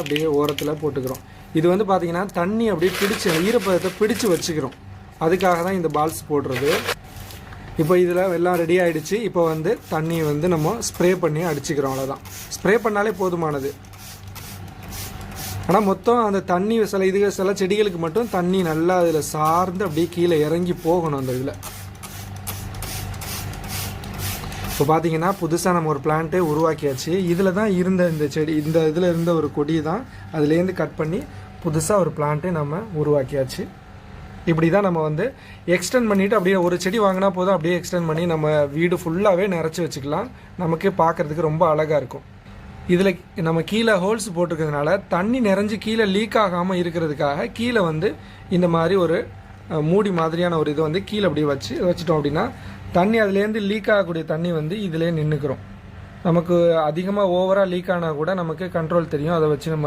அப்படியே ஓரத்தில் போட்டுக்கிறோம். இது வந்து பார்த்தீங்கன்னா தண்ணி அப்படியே பிடிச்சி ஈரப்பதத்தை பிடிச்சு வச்சுக்கிறோம். அதுக்காக தான் இந்த பால்ஸ் போடுறது. இப்போ இதில் எல்லாம் ரெடி ஆயிடுச்சு. இப்போ வந்து தண்ணியை வந்து நம்ம ஸ்ப்ரே பண்ணி அடிச்சுக்கிறோம் அவ்வளோதான் ஸ்ப்ரே பண்ணாலே போதுமானது. ஆனால் மொத்தம் அந்த தண்ணி சில இது சில செடிகளுக்கு மட்டும் தண்ணி நல்லா அதில் சார்ந்து அப்படியே கீழே இறங்கி போகணும் அந்த இதில். இப்போ பார்த்தீங்கன்னா புதுசாக நம்ம ஒரு பிளான்ட்டே உருவாக்கியாச்சு. இதில் தான் இருந்த இந்த செடி இந்த இதில் இருந்த ஒரு கொடி தான் அதுலேருந்து கட் பண்ணி புதுசாக ஒரு பிளான்ட்டே நம்ம உருவாக்கியாச்சு. இப்படி தான் நம்ம வந்து எக்ஸ்டெண்ட் பண்ணிவிட்டு அப்படியே ஒரு செடி வாங்கினா போதும் அப்படியே எக்ஸ்டெண்ட் பண்ணி நம்ம வீடு ஃபுல்லாகவே நிறச்சி வச்சுக்கலாம். நமக்கு பார்க்குறதுக்கு ரொம்ப அழகாக இருக்கும். இதில் நம்ம கீழே ஹோல்ஸ் போட்டிருக்கிறதுனால தண்ணி நிறைஞ்சு கீழே லீக் ஆகாமல் இருக்கிறதுக்காக கீழே வந்து இந்த மாதிரி ஒரு மூடி மாதிரியான ஒரு இது வந்து கீழே அப்படியே வச்சு வச்சுட்டோம் அப்படின்னா தண்ணி அதுலேருந்து லீக் ஆகக்கூடிய தண்ணி வந்து இதிலே நின்றுக்கிறோம் நமக்கு அதிகமாக ஓவராக லீக் ஆனால் கூட நமக்கு கண்ட்ரோல் தெரியும். அதை வச்சு நம்ம